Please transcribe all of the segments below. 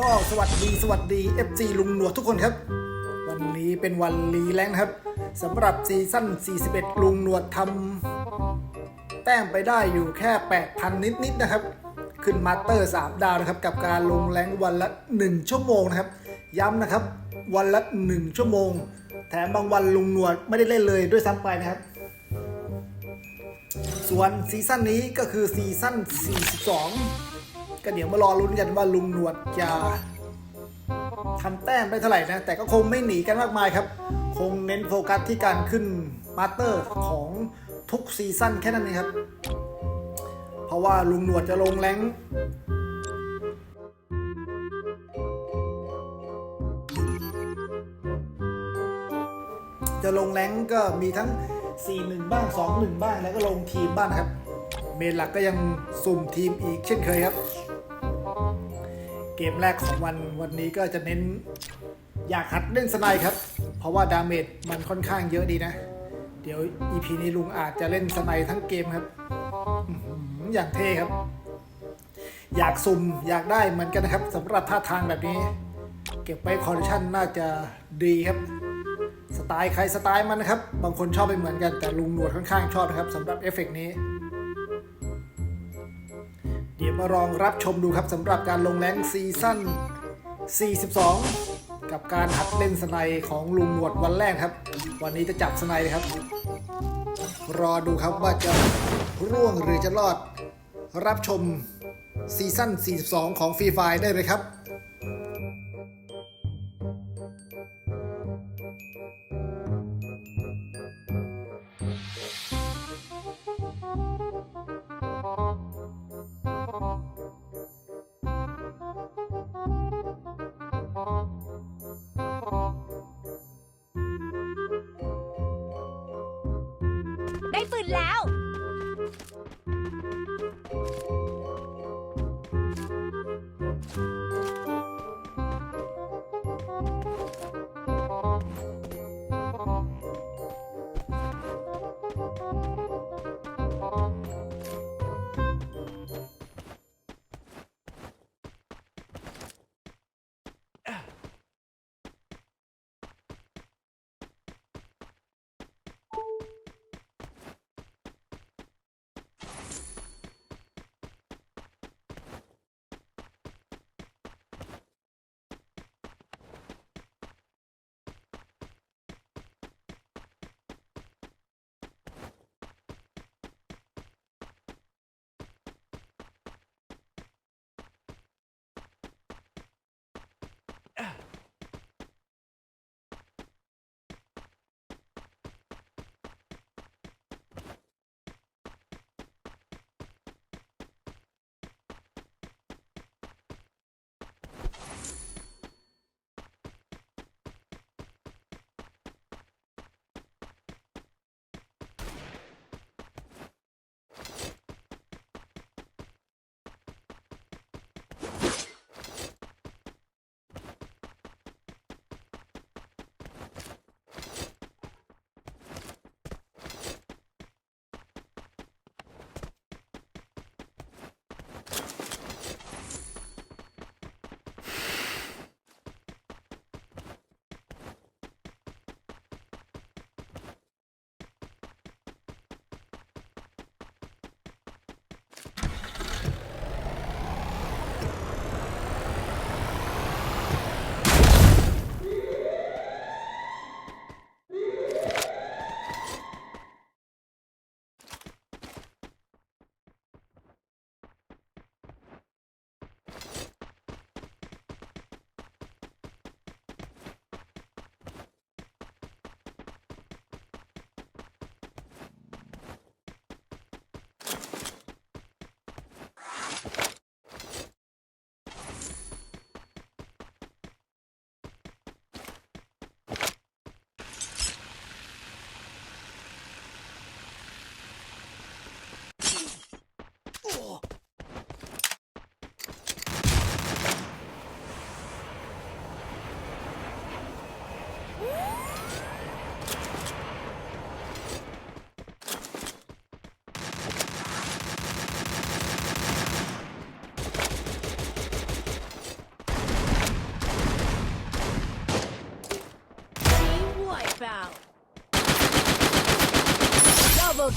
ก็สวัสดีสวัสดี FC ลุงหนวดทุกคนครับ วันนี้เป็นวันรีแลงครับสำหรับซีซั่น 41 ลุงหนวดทำแต้มไปได้อยู่แค่ 8,000 นิดๆนะครับ ขึ้นมาสเตอร์ 3 ดาวนะครับ กับการลงแรงวันละ 1 ชั่วโมงนะครับ ย้ำนะครับวันละ 1 ชั่วโมง แถมบางวันลุงหนวดไม่ได้เล่นเลยด้วยซ้ำไปนะครับส่วนซีซั่นนี้ก็คือซีซั่น 42 ก็เดี๋ยวมารอลุ้นกันว่าลุงหนวดจะทำแต้มได้เท่าไหร่นะ แต่ก็คงไม่หนีกันมากมายครับ คงเน้นโฟกัสที่การขึ้นมาสเตอร์ของทุกซีซั่นแค่นั้นเองครับ เพราะว่าลุงหนวดจะลงแรงจะลงแรงก็มีทั้ง 4-1 บ้าง 2-1 บ้างแล้วก็ลงทีมบ้างนะครับ เมนหลักก็ยังสุ่มทีมอีกเช่นเคยครับ เกมแรกของวันวันนี้ก็จะเน้นอยากหัดเล่นสไนครับ เพราะว่าดาเมจมันค่อนข้างเยอะดีนะ เดี๋ยว EP นี้ลุงอาจจะเล่นสไนทั้งเกมครับ อย่างเท่ครับ อยากสุ่มอยากได้เหมือนกันนะครับสำหรับท่าทางแบบนี้ เก็บไว้คอร์ดิชั่นน่าจะดีครับ สไตล์ใครสไตล์มันนะครับ บางคนชอบไม่เหมือนกันแต่ลุงหนวดค่อนข้างชอบนะครับสำหรับเอฟเฟกต์นี้ เดี๋ยวมาลองรับชมดูครับสำหรับการลงแรงซีซั่น 42 กับการหัดเล่นสไนของลุงหนวดวันแรกครับ วันนี้จะจับสไนเลยครับ รอดูครับว่าจะร่วงหรือจะรอด รับชมซีซั่น 42 ของฟรีไฟได้เลยครับ ได้ปืนแล้ว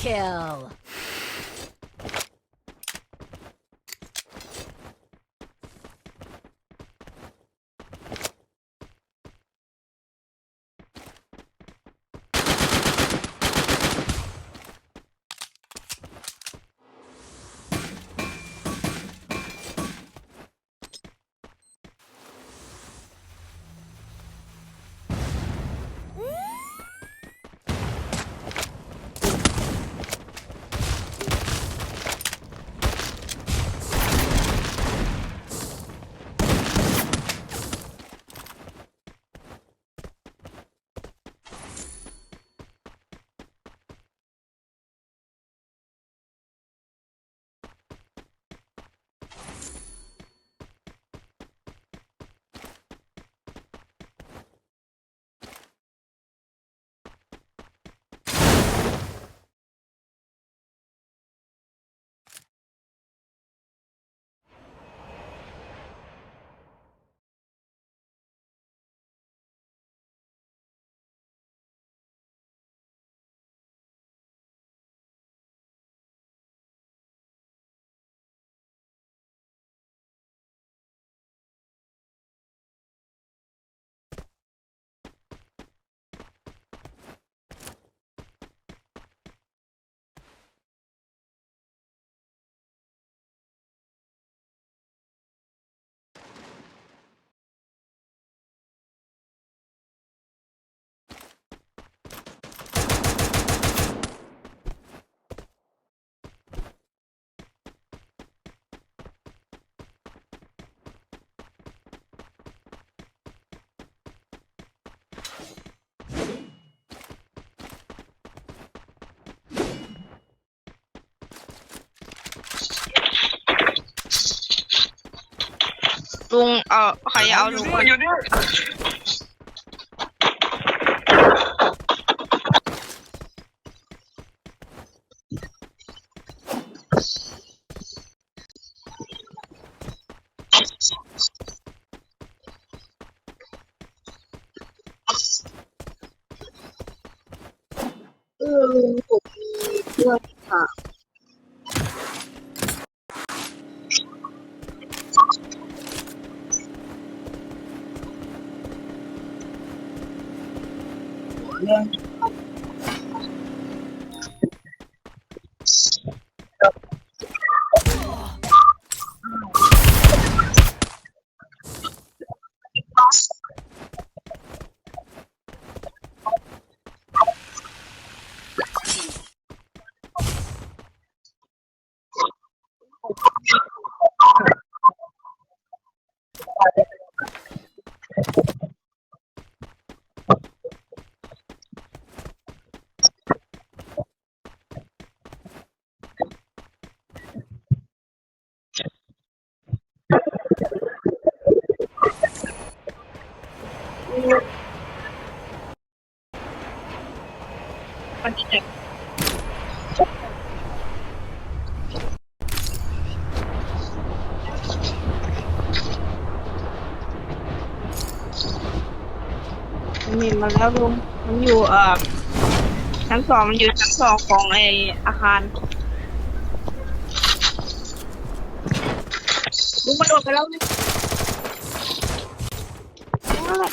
kill. ลุงเอาใครเอาลุงมาอยู่นี่เออลุง มันจะมันมีมาแล้วลุงมันอยู่เอ่อชั้นสองมันอยู่ชั้นสองของไออาคารลุงมาโดดไปแล้วนี่แหละ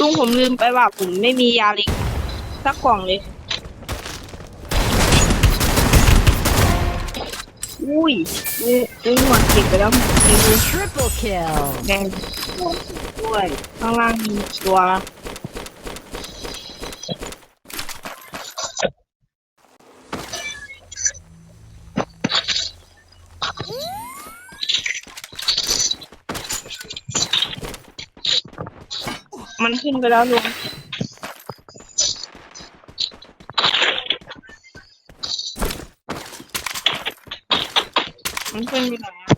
ลุง ผมลืมไปว่าผมไม่มียาลิกสักกล่องเลย อุ้ยนี่นี่หัวเก็บไปแล้วมีมือ Triple kill. แดงด้วยข้างล่างมีตัว มันขึ้นไปแล้วลุงมันขึ้นไปไหนอะ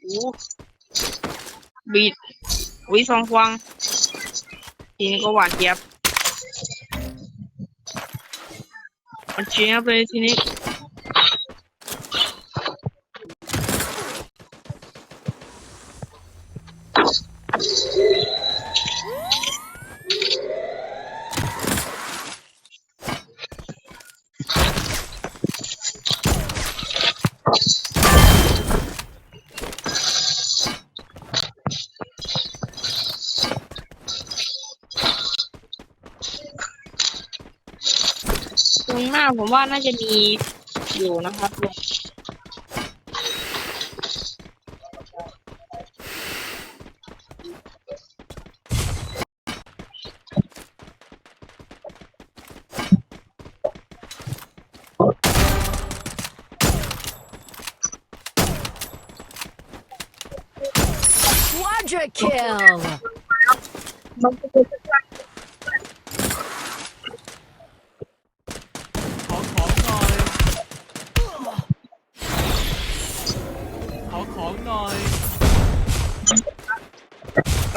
โอ้บีดวิสองควงทีนี้ก็หวานเจี๊ยบมันเจี๊ยบเลยทีนี้ งหน้าผมว่าน่าจะมีอยู่นะครับลุง Quadra kill มันจะเป็น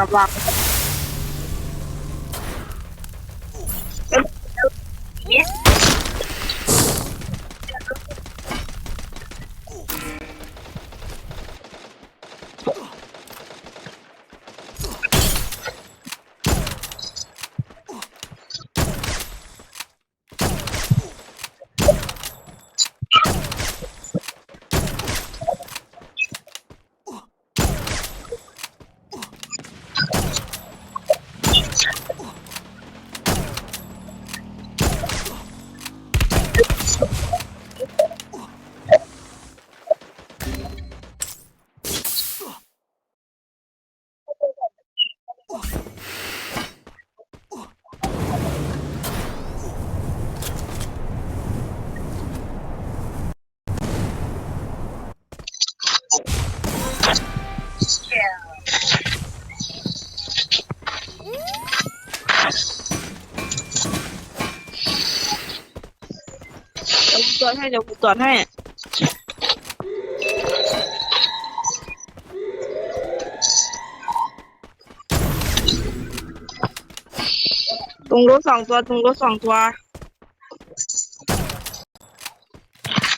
กับ เดี๋ยวกูตรวให้เดี๋ยวกูตรวจให้ตรงรถสองตัวตรงรถสองตัว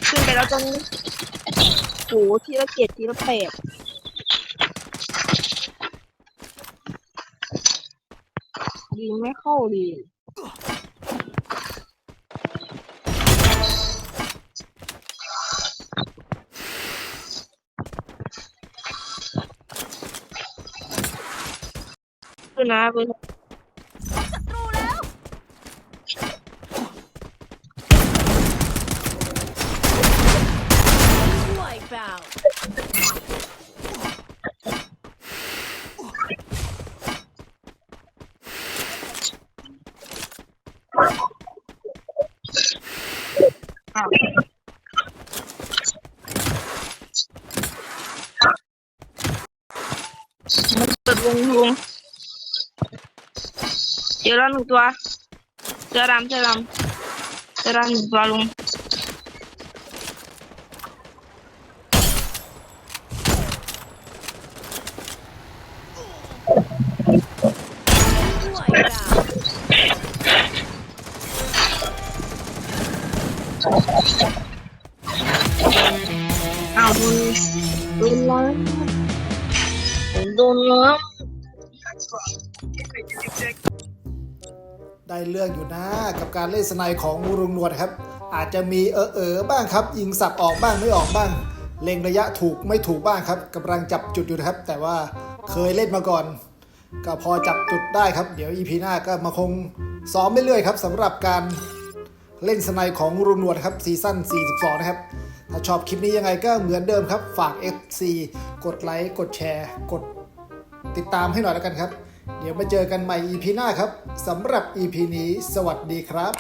ขึ้นไปแล้วตรงโหทีละเจ็ดทีละแปดยิงไม่เข้าดี ขึ้นนะเบอร์ศัตรูแล้ว Wipe out เปิดวงลุง เจอแล้วหนึ่งตัวเจอรำเจอรำเจอรำหนึ่งตัวลุง Wipe out อ้าวโดนโดนล้างโดนล้า ได้เรื่องอยู่นะ กับการเล่นสไนของรุงนวดครับ อาจจะมีเออเออบ้างครับ ยิงสับออกบ้างไม่ออกบ้าง เล็งระยะถูกไม่ถูกบ้างครับกำลังจับจุดอยู่นะครับ แต่ว่าเคยเล่นมาก่อน ก็พอจับจุดได้ครับ เดี๋ยว EP หน้าก็มาคงซ้อมไปเรื่อยๆครับสำหรับการเล่นสไนของรุงนวดครับซีซั่น 42 นะครับ ถ้าชอบคลิปนี้ยังไงก็เหมือนเดิมครับ ฝาก FC กดไลค์ กดแชร์ กดติดตามให้หน่อยแล้วกันครับ เดี๋ยวมาเจอกันใหม่ EP หน้าครับสำหรับ EP นี้ สวัสดีครับ